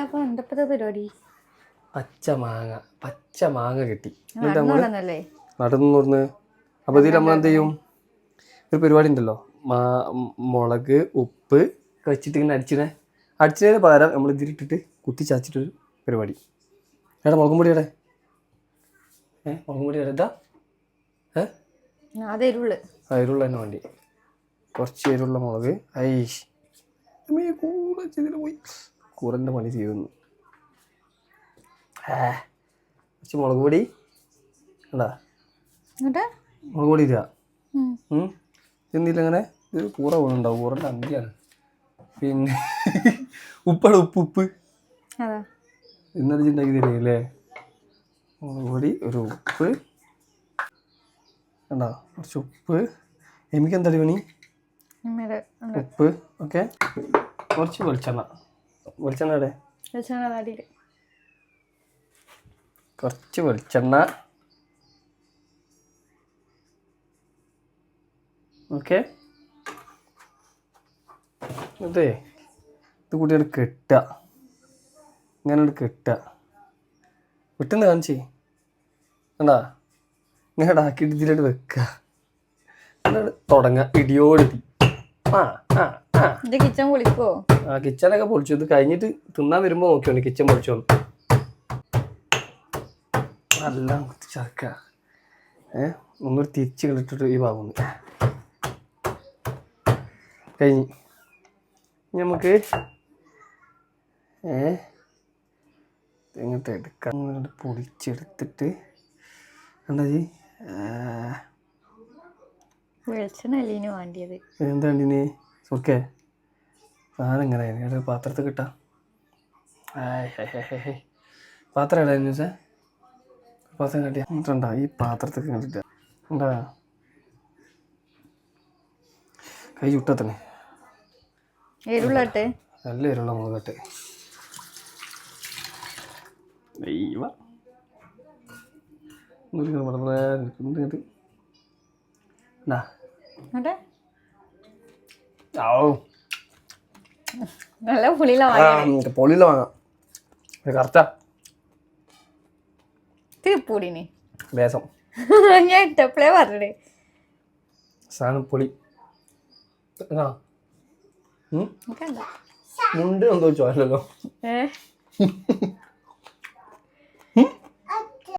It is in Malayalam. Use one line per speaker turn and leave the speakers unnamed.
അല്ല അപ്പൊ എന്തപ്പത്തെ പരിപാടി?
പച്ച മാങ്ങ പച്ച മാങ്ങ കിട്ടി. എന്നിട്ട് നമ്മൾ
നടന്നല്ലേ?
നടന്നു അപ്പോൾ ഇതിൽ നമ്മൾ എന്ത് ചെയ്യും? ഒരു പരിപാടി ഉണ്ടല്ലോ. മാ മുളക് ഉപ്പ് വെച്ചിട്ട് ഇങ്ങനെ അടിച്ചിനെ. അടിച്ചതിന് പകരം നമ്മൾ ഇതിലിട്ടിട്ട് കുത്തി ചാച്ചിട്ടൊരു പരിപാടി. എടാ മുളകും പൊടി എവിടെ? ഏ മുളകും പൊടി എടാ ഏ?
അത് എരുള്ള.
തന്നെ വേണ്ടി. കുറച്ച് എരുള്ള മുളക്. അമ്മേ, കൂടെ ചെയ്തിട്ട് പോയി. കൂറന്റെ പണി ചെയ്യുന്നു ഏ കുറച്ച് മുളക് പൊടി മുളക് പൊടി
ഇല്ല.
എന്നില്ല അങ്ങനെ ഇതൊരു കൂറ വീണുണ്ടാവും കൂറന്റെ അന്തിയാണ് പിന്നെ ഉപ്പാണ് ഉപ്പ് ഉപ്പ്. ഇന്നലെ ഉണ്ടാക്കി തരില്ലേ മുളക് പൊടി ഒരു ഉപ്പ്. കണ്ടോ? കുറച്ച് ഉപ്പ്. എനിക്ക് എന്താ പണി ഉപ്പ് ഓക്കെ. കുറച്ച് വെളിച്ചെണ്ണ. വെളിച്ചെണ്ണ എവിടെ
വെളിച്ചെണ്ണ
കുറച്ച് വെളിച്ചെണ്ണ. ഓക്കെ. അതെ ഇത് കൂട്ടിയാണ് കെട്ടുക. ഇങ്ങനെ കെട്ടുക. വിട്ടുന്ന് കാണിച്ചേ. കണ്ടാ? ഇങ്ങനെ ആക്കിയിട്ട് ഇതിലോട്ട് വെക്കുക. തുടങ്ങ. തുടങ്ങുക ആ ആ ആ.
ഇത് കിച്ചൺ പൊളിക്കോ
ആ കിച്ചണൊക്കെ പൊളിച്ചു. ഇത് കഴിഞ്ഞിട്ട് തിന്നാൻ വരുമ്പോ നോക്കിയോണ്ട് കിച്ചൺ പൊളിച്ചോ നല്ല ചക്ക. ഏ ഒന്നൊരു തിരിച്ച് കളിട്ടിട്ട് ഈ ഭാഗം കഴിഞ്ഞു. നമുക്ക് ഏ ഇങ്ങോട്ട് എടുക്കാം. ഇങ്ങോട്ട് പൊടിച്ചെടുത്തിട്ട് എന്താ ജി
വെളിച്ചെണ്ണ അല്ലീന് വേണ്ടിയത്?
എന്താണ് സുർക്കേ സാധനം ഇങ്ങനെ ഒരു പാത്രത്തിൽ കിട്ടാം. പാത്രം എവിടെ ന്യൂസേ പാത്രം എന്നിട്ടുണ്ടാ ഈ പാത്രത്തിൽ കണ്ടിട്ട്. ഉണ്ടാ? കൈ ചുട്ടത്തന്നെ
എരുളട്ടെ?
നല്ല എരുള്ള മുളകട്ടെ ദൈവ. ഒന്നുമില്ല
നല്ല പുളിയില വാങ്ങി
പൊളിയില വാങ്ങാം. കറക്റ്റാ
തീപ്പൂടിനെ
വേസം
ഞാൻ ഇട്ടപ്പോഴേ പറഞ്ഞേ
സാധനം പൊളി. മുണ്ട് എന്തോ ചോരല്ലോ
ഏ?